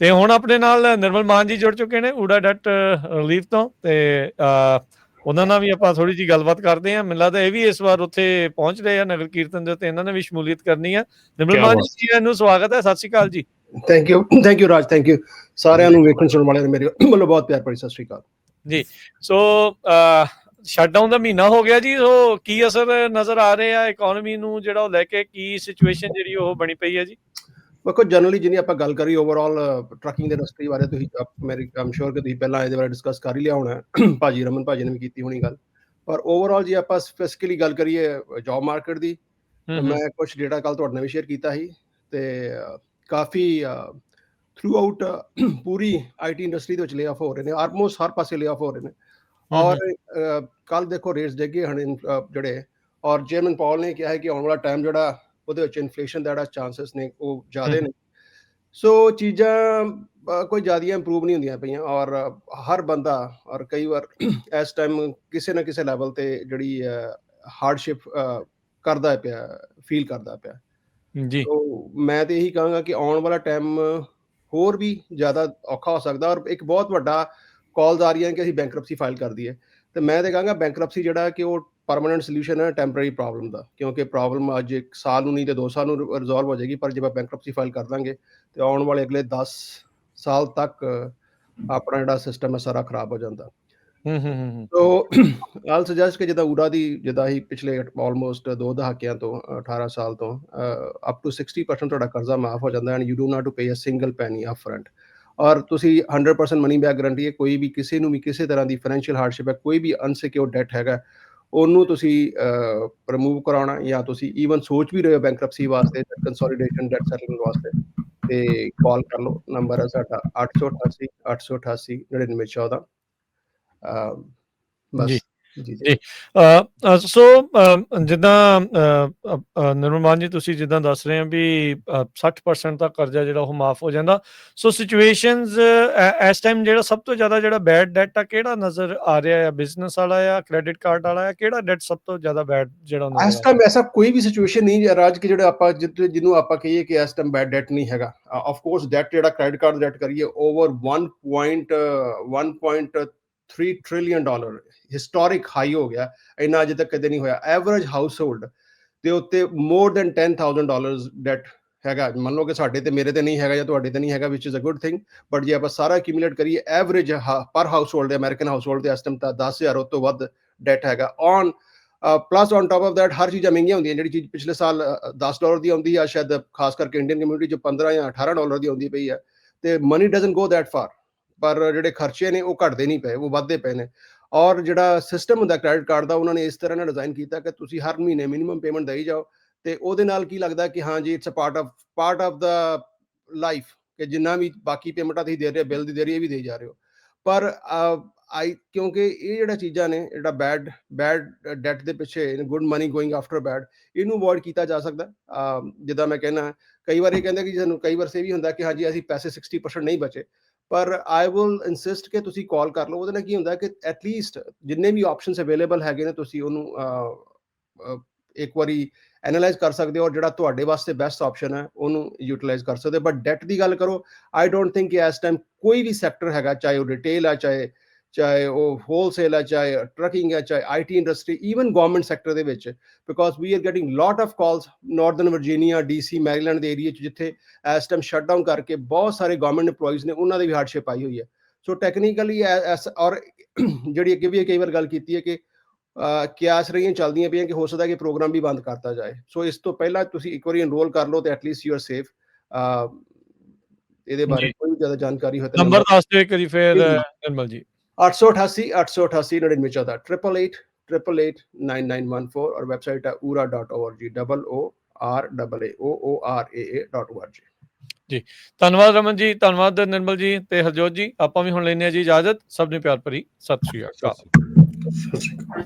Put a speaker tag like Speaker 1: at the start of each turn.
Speaker 1: ਤੇ ਹੁਣ ਆਪਣੇ ਨਾਲ ਨਿਰਮਲ ਮਾਨ ਜੀ ਜੁੜ ਚੁੱਕੇ ਨੇ ਊੜਾ ਡਟ ਰਿਲੀਫ ਤੋਂ ਤੇ ਉਹਨਾਂ ਨਾਲ ਵੀ ਆਪਾਂ ਥੋੜੀ ਜੀ ਗੱਲਬਾਤ ਕਰਦੇ ਹਾਂ। ਮੈਨੂੰ ਲੱਗਦਾ ਇਹ ਵੀ ਇਸ ਵਾਰ ਉੱਥੇ ਪਹੁੰਚ ਰਹੇ ਆ ਨਗਰ ਕੀਰਤਨ ਦੇ ਉੱਤੇ ਇਹਨਾਂ ਨੇ ਵੀ ਸ਼ਮੂਲੀਅਤ ਕਰਨੀ ਆ। ਨਿਰਮਲ ਮਾਨ। ਜੀ ਜੀ ਨੂੰ ਸਵਾਗਤ ਹੈ ਸਤਿ ਸ਼੍ਰੀ ਅਕਾਲ ਜੀ।
Speaker 2: Thank you thank you Raj thank you ਸਾਰਿਆਂ ਨੂੰ ਵੇਖਣ ਸੁਣਨ ਵਾਲਿਆਂ ਨੂੰ ਮੇਰੇ ਵੱਲੋਂ ਬਹੁਤ ਪਿਆਰ ਭਰੀ ਸਤਿ ਸ਼੍ਰੀ ਅਕਾਲ।
Speaker 1: ਸੋ ਸ਼ਟਡਾਊਨ ਦਾ ਮਹੀਨਾ ਹੋ ਗਿਆ ਜੀ ਸੋ ਕੀ ਅਸਰ ਨਜ਼ਰ ਆ ਰਹੇ ਆ ਇਕਨੋਮੀ ਨੂੰ ਜਿਹੜਾ ਉਹ ਲੈ ਕੇ ਕੀ ਸਿਚੁਏਸ਼ਨ ਜਿਹੜੀ ਉਹ ਬਣੀ ਪਈ ਹੈ ਜੀ?
Speaker 2: ਵੇਖੋ ਜਨਰਲੀ ਜਿੰਨੀ ਆਪਾਂ ਗੱਲ ਕਰੀ ਓਵਰਆਲ ਟਰੱਕਿੰਗ ਦੇ ਇੰਡਸਟਰੀ ਬਾਰੇ ਤੁਸੀਂ ਮੇਰੀ ਆਮ ਸ਼ੋਰ ਕਿ ਤੁਸੀਂ ਪਹਿਲਾਂ ਇਹਦੇ ਬਾਰੇ ਡਿਸਕਸ ਕਰ ਹੀ ਲਿਆ ਹੋਣਾ। ਭਾਜੀ ਰਮਨ ਭਾਜੀ ਨੇ ਵੀ ਕੀਤੀ ਹੋਣੀ ਗੱਲ ਪਰ ਓਵਰਆਲ ਜੇ ਆਪਾਂ ਸਪੈਸੀਫਿਕਲੀ ਗੱਲ ਕਰੀਏ ਜੌਬ ਮਾਰਕੀਟ ਦੀ ਮੈਂ ਕੁਝ ਡੇਟਾ ਕੱਲ ਤੁਹਾਡੇ ਨਾਲ ਵੀ ਸ਼ੇਅਰ ਕੀਤਾ ਸੀ ਤੇ ਕਾਫੀ ਥਰੂ ਆਊਟ ਪੂਰੀ ਆਈਟੀ ਇੰਡਸਟਰੀ ਦੇ ਵਿੱਚ ਲੇ ਆਫ ਹੋ ਰਹੇ ਨੇ ਆਲਮੋਸਟ ਹਰ ਪਾਸੇ ਲੇ ਆਫ ਹੋ ਰਹੇ ਨੇ ਔਰ ਕੱਲ ਦੇਖੋ ਰੇਟਸ ਡਿੱਗੇ ਅਹ, ਜਿਹੜੇ ਔਰ ਚੇਅਰਮੈਨ ਪਾਲ ਨੇ ਕਿਹਾ ਹੈ ਕਿ ਆਉਣ ਵਾਲਾ ਟਾਈਮ ਜਿਹੜਾ ਉਹਦੇ ਵਿੱਚ ਇਨਫਲੇਸ਼ਨ ਦਾ ਜਿਹੜਾ ਚਾਂਸਸ ਨੇ ਉਹ ਜ਼ਿਆਦੇ ਨੇ। ਸੋ ਚੀਜ਼ਾਂ ਕੋਈ ਜ਼ਿਆਦੀਆਂ ਇੰਪਰੂਵ ਨਹੀਂ ਹੁੰਦੀਆਂ ਪਈਆਂ ਔਰ ਹਰ ਬੰਦਾ ਔਰ ਕਈ ਵਾਰ ਇਸ ਟਾਈਮ ਕਿਸੇ ਨਾ ਕਿਸੇ ਲੈਵਲ ਤੇ ਜਿਹੜੀ ਹਾਰਡਸ਼ਿਪ ਕਰਦਾ ਪਿਆ ਫੀਲ ਕਰਦਾ ਪਿਆ।
Speaker 1: ਜੀ।
Speaker 2: ਸੋ ਮੈਂ ਤੇ ਇਹੀ ਕਹਾਂਗਾ ਕਿ ਆਉਣ ਵਾਲਾ ਟਾਈਮ ਹੋਰ ਵੀ ਜ਼ਿਆਦਾ ਔਖਾ ਹੋ ਸਕਦਾ ਔਰ ਇੱਕ ਬਹੁਤ ਵੱਡਾ ਕਾਲਸ ਆ ਰਹੀਆਂ ਕਿ ਅਸੀਂ ਬੈਂਕਰਪਸੀ ਫਾਈਲ ਕਰ ਦਈਏ। ਤੇ ਮੈਂ ਤੇ ਕਹਾਂਗਾ ਬੈਂਕਰਪਸੀ ਜਿਹੜਾ ਕਿ ਉਹ ਪਰਮਨੈਂਟ ਸੋਲੂਸ਼ਨ ਹੈ ਟੈਂਪਰੇਰੀ ਪ੍ਰੋਬਲਮ ਦਾ। ਕਿਉਂਕਿ ਪ੍ਰੋਬਲਮ ਅੱਜ ਇੱਕ ਸਾਲ ਨੂੰ ਨਹੀਂ ਤੇ 2 ਸਾਲ ਨੂੰ ਰਿਜ਼ੋਲਵ ਹੋ ਜਾਏਗੀ ਪਰ ਜੇ ਆਪਾਂ ਬੈਂਕਰਪਸੀ ਫਾਈਲ ਕਰ ਦਾਂਗੇ ਤੇ ਆਉਣ ਵਾਲੇ ਅਗਲੇ 10 ਸਾਲ ਤੱਕ ਆਪਣਾ ਜਿਹੜਾ ਸਿਸਟਮ ਹੈ ਸਾਰਾ ਖਰਾਬ ਹੋ ਜਾਂਦਾ।
Speaker 1: ਹੂੰ ਹੂੰ ਹੂੰ
Speaker 2: ਸੋ ਆਲ ਸੁਜੈਸਟ ਕਿ ਜਿੱਦਾਂ ਊੜਾ ਦੀ ਜਿੱਦਾਂ ਹੀ ਪਿਛਲੇ ਆਲਮੋਸਟ ਦੋ ਦਹਾਕਿਆਂ ਤੋਂ ਅ, 18 ਸਾਲ ਤੋਂ ਅਪ ਟੂ 60% ਤੁਹਾਡਾ ਕਰਜ਼ਾ ਮਾਫ ਹੋ ਜਾਂਦਾ and you do not to pay a single penny upfront ਔਰ ਤੁਸੀਂ 100% ਮਨੀ ਬੈਕ ਗਾਰੰਟੀ ਹੈ ਕੋਈ ਵੀ ਕਿਸੇ ਨੂੰ ਵੀ ਕਿਸੇ ਤਰ੍ਹਾਂ ਦੀ ਫਾਈਨੈਂਸ਼ੀਅਲ ਹਾਰਡਸ਼ਿਪ ਹੈ ਕੋਈ ਵੀ ਅਨਸਿਕਿਉਰਡ ਡੈਟ ਹੈਗਾ ਉਹਨੂੰ ਤੁਸੀਂ ਰਿਮੂਵ ਕਰਾਉਣਾ ਜਾਂ ਤੁਸੀਂ ਈਵਨ ਸੋਚ ਵੀ ਰਹੇ ਹੋ ਬੈਂਕਰਪਸੀ ਵਾਸਤੇ ਕੰਸੋਲੀਡੇਸ਼ਨ ਡੈਟ ਸੈਟਲਮੈਂਟ ਵਾਸਤੇ ਤੇ ਕਾਲ ਕਰ ਲਓ ਨੰਬਰ ਹੈ ਸਾਡਾ 888 888 9914 ਅਹ, ਬਸ।
Speaker 1: ਜੀ। ਸੋ ਜਿੱਦਾਂ ਅ, ਅ, ਅ, ਨਿਰਮਲ ਮਾਨ ਜੀ ਤੁਸੀਂ ਜਿੱਦਾਂ ਦੱਸ ਰਹੇ ਆ ਵੀ ਅ, 60% ਤੱਕ ਕਰਜ਼ਾ ਜਿਹੜਾ ਉਹ ਮਾਫ ਹੋ ਜਾਂਦਾ। ਸੋ ਸਿਚੁਏਸ਼ਨਸ ਇਸ ਟਾਈਮ ਜਿਹੜਾ ਸਭ ਤੋਂ ਜ਼ਿਆਦਾ ਜਿਹੜਾ ਬੈਡ ਡੈਟ ਆ ਕਿਹੜਾ ਨਜ਼ਰ ਆ ਰਿਹਾ ਹੈ ਬਿਜ਼ਨਸ ਵਾਲਾ ਆ ਕ੍ਰੈਡਿਟ ਕਾਰਡ ਵਾਲਾ ਆ ਕਿਹੜਾ ਡੈਟ ਸਭ ਤੋਂ ਜ਼ਿਆਦਾ ਬੈਡ ਜਿਹੜਾ ਨਜ਼ਰ
Speaker 2: ਇਸ ਟਾਈਮ ਐਸਾ ਕੋਈ ਵੀ ਸਿਚੁਏਸ਼ਨ ਨਹੀਂ ਹੈ ਰਾਜ ਕਿ ਜਿਹੜਾ ਆਪਾਂ ਜਿਹਨੂੰ ਆਪਾਂ ਕਹੀਏ ਕਿ ਇਸ ਟਾਈਮ ਬੈਡ ਡੈਟ ਨਹੀਂ ਹੈਗਾ। ਆਫ ਕੋਰਸ ਡੈਟ ਜਿਹੜਾ ਕ੍ਰੈਡਿਟ ਕਾਰਡ ਡੈਟ ਕਰੀਏ over 1.1.3 trillion dollar historic high ਹੋ ਗਿਆ ਇੰਨਾ ਅਜੇ ਤੱਕ ਕਦੇ ਨਹੀਂ ਹੋਇਆ। ਐਵਰੇਜ ਹਾਊਸਹੋਲਡ ਦੇ ਉੱਤੇ ਮੋਰ ਦੈਨ 10000 ਡਾਲਰਸ ਡੈਟ ਹੈਗਾ। ਮੰਨ ਲਓ ਕਿ ਸਾਡੇ ਤੇ ਮੇਰੇ ਤੇ ਨਹੀਂ ਹੈਗਾ ਜਾਂ ਤੁਹਾਡੇ ਤੇ ਨਹੀਂ ਹੈਗਾ ਵਿਚ is a good thing but ਜੇ ਆਪਾਂ ਸਾਰਾ ਐਕਿਊਮੂਲੇਟ ਕਰੀਏ ਐਵਰੇਜ ਪਰ ਹਾਊਸਹੋਲਡ ਦੇ ਅਮਰੀਕਨ ਹਾਊਸਹੋਲਡ ਦੇ ਇਸ ਟਾਈਮ ਤਾਂ 10000 ਉਸ ਤੋਂ ਵੱਧ ਡੈਟ ਹੈਗਾ। On plus on top of that ਹਰ ਚੀਜ਼ਾਂ ਮਹਿੰਗੀਆਂ ਹੁੰਦੀਆਂ। ਜਿਹੜੀ ਚੀਜ਼ ਪਿਛਲੇ ਸਾਲ ਅ, 10 ਡਾਲਰ ਦੀ ਆਉਂਦੀ ਆ ਸ਼ਾਇਦ ਖਾਸ ਕਰਕੇ ਇੰਡੀਅਨ ਕਮਿਊਨਿਟੀ ਚ 15 ਜਾਂ 18 ਡਾਲਰ ਦੀ ਆਉਂਦੀ ਪਈ ਆ। ਤੇ money doesn't go that far ਪਰ ਜਿਹੜੇ ਖਰਚੇ ਨੇ ਉਹ ਘਟਦੇ ਨਹੀਂ ਪਏ, ਉਹ ਵੱਧਦੇ ਪਏ ਨੇ। ਔਰ ਜਿਹੜਾ ਸਿਸਟਮ ਹੁੰਦਾ ਕ੍ਰੈਡਿਟ ਕਾਰਡ ਦਾ, ਉਹਨਾਂ ਨੇ ਇਸ ਤਰ੍ਹਾਂ ਨਾਲ ਡਿਜ਼ਾਈਨ ਕੀਤਾ ਕਿ ਤੁਸੀਂ ਹਰ ਮਹੀਨੇ ਮਿਨੀਮਮ ਪੇਮੈਂਟ ਦੇਈ ਜਾਓ ਤੇ ਉਹਦੇ ਨਾਲ ਕੀ ਲੱਗਦਾ ਕਿ ਹਾਂ ਜੀ it's a part of part of the life ਕਿ ਜਿੰਨਾ ਵੀ ਬਾਕੀ ਪੇਮੈਂਟਾਂ ਤੁਸੀਂ ਦੇ ਰਹੇ ਹੋ ਬਿੱਲ ਦੀ ਦੇ ਰਹੀ ਵੀ ਦੇ ਜਾ ਰਹੇ ਹੋ। ਪਰ ਆਈ ਕਿਉਂਕਿ ਇਹ ਜਿਹੜਾ ਚੀਜ਼ਾਂ ਨੇ, ਜਿਹੜਾ ਬੈਡ ਬੈਡ ਡੈਟ ਦੇ ਪਿੱਛੇ good money going after bad ਇਹਨੂੰ ਅਵੋਇਡ ਕੀਤਾ ਜਾ ਸਕਦਾ। ਜਿੱਦਾਂ ਮੈਂ ਕਹਿੰਦਾ, ਕਈ ਵਾਰ ਇਹ ਕਹਿੰਦੇ ਕਿ ਸਾਨੂੰ, ਕਈ ਵਾਰ ਸੇ ਵੀ ਹੁੰਦਾ ਕਿ ਹਾਂਜੀ ਅਸੀਂ ਪੈਸੇ 60% ਨਹੀਂ ਬਚੇ। ਪਰ ਆਈ ਵਿਲ ਇਨਸਿਸਟ ਕਿ ਤੁਸੀਂ ਕਾਲ ਕਰ ਲਓ। ਉਹਦੇ ਨਾਲ ਕੀ ਹੁੰਦਾ ਕਿ ਐਟ ਲੀਸਟ ਜਿੰਨੇ ਵੀ ਆਪਸ਼ਨਸ ਅਵੇਲੇਬਲ ਹੈਗੇ ਨੇ, ਤੁਸੀਂ ਉਹਨੂੰ ਇੱਕ ਵਾਰੀ ਐਨਾਲਾਈਜ਼ ਕਰ ਸਕਦੇ ਹੋ ਔਰ ਜਿਹੜਾ ਤੁਹਾਡੇ ਵਾਸਤੇ ਬੈਸਟ ਆਪਸ਼ਨ ਹੈ, ਉਹਨੂੰ ਯੂਟਿਲਾਈਜ਼ ਕਰ ਸਕਦੇ ਹੋ। ਬਟ ਡੈਟ ਦੀ ਗੱਲ ਕਰੋ ਆਈ ਡੋਂਟ ਥਿੰਕ ਕਿ ਇਸ ਟਾਈਮ ਕੋਈ ਵੀ ਸੈਕਟਰ ਹੈਗਾ, ਚਾਹੇ ਉਹ ਰਿਟੇਲ ਹੈ ਚਾਹੇ ਚਾਹੇ ਉਹ ਹੋਲਸੇਲ ਹੈ ਚਾਹੇ ਟਰਕਿੰਗ ਹੈ ਚਾਹੇ IT industry even government sector ਦੇ ਵਿੱਚ because we are getting lot of calls northern Virginia DC Maryland ਦੇ ਏਰੀਆ ਚ ਜਿੱਥੇ ਇਸ ਟਾਈਮ ਸ਼ਟਡਾਊਨ ਕਰਕੇ ਬਹੁਤ ਸਾਰੇ ਗਵਰਨਮੈਂਟ EMPLOYEES ਨੇ ਉਹਨਾਂ ਦੀ ਵੀ ਹਾਰਡਸ਼ਿਪ ਆਈ ਹੋਈ ਹੈ। ਸੋ ਟੈਕਨੀਕਲੀ ਐਸ ਔਰ ਜਿਹੜੀ ਅੱਗੇ ਵੀ ਕਈ ਵਾਰ ਗੱਲ ਕੀਤੀ ਹੈ ਕਿ ਕਿਆਸ ਰਹੀਆਂ ਚੱਲਦੀਆਂ ਪਈਆਂ ਕਿ ਹੋ ਸਕਦਾ ਕਿ ਪ੍ਰੋਗਰਾਮ ਵੀ ਬੰਦ ਕਰਤਾ ਜਾਏ। ਸੋ ਇਸ ਤੋਂ ਪਹਿਲਾਂ ਤੁਸੀਂ ਇੱਕ ਵਾਰੀ ਐਨਰੋਲ ਕਰ ਲਓ ਤੇ ਐਟਲੀਸਟ ਯੂ ਆਰ ਸੇਫ ਇਹਦੇ ਬਾਰੇ। ਕੋਈ ਜ਼ਿਆਦਾ ਜਾਣਕਾਰੀ ਹੋਵੇ ਤਾਂ
Speaker 1: ਨੰਬਰ ਦੱਸ ਦਿਓ ਇੱਕ ਵਾਰੀ ਫੇਰ ਨਿਰਮਲ ਜੀ।
Speaker 2: 888 888 99 ਦਾ 888 888 9914 ਔਰ ਵੈਬਸਾਈਟ ਹੈ ura.org double O R double A O O R A A dot org
Speaker 1: ਧੰਨਵਾਦ ਰਮਨ ਜੀ ਧੰਨਵਾਦ ਨਿਰਮਲ ਜੀ ਤੇ ਹਰਜੋਤ ਜੀ ਆਪਾਂ ਵੀ ਹੁਣ ਲੈਨੇ ਆ ਜੀ ਇਜਾਜ਼ਤ ਸਭ ਨੂੰ ਪਿਆਰ ਭਰੀ ਸਤਿ ਸ਼੍ਰੀ ਅਕਾਲ।
Speaker 2: ਸਤਿ ਸ਼੍ਰੀ ਅਕਾਲ।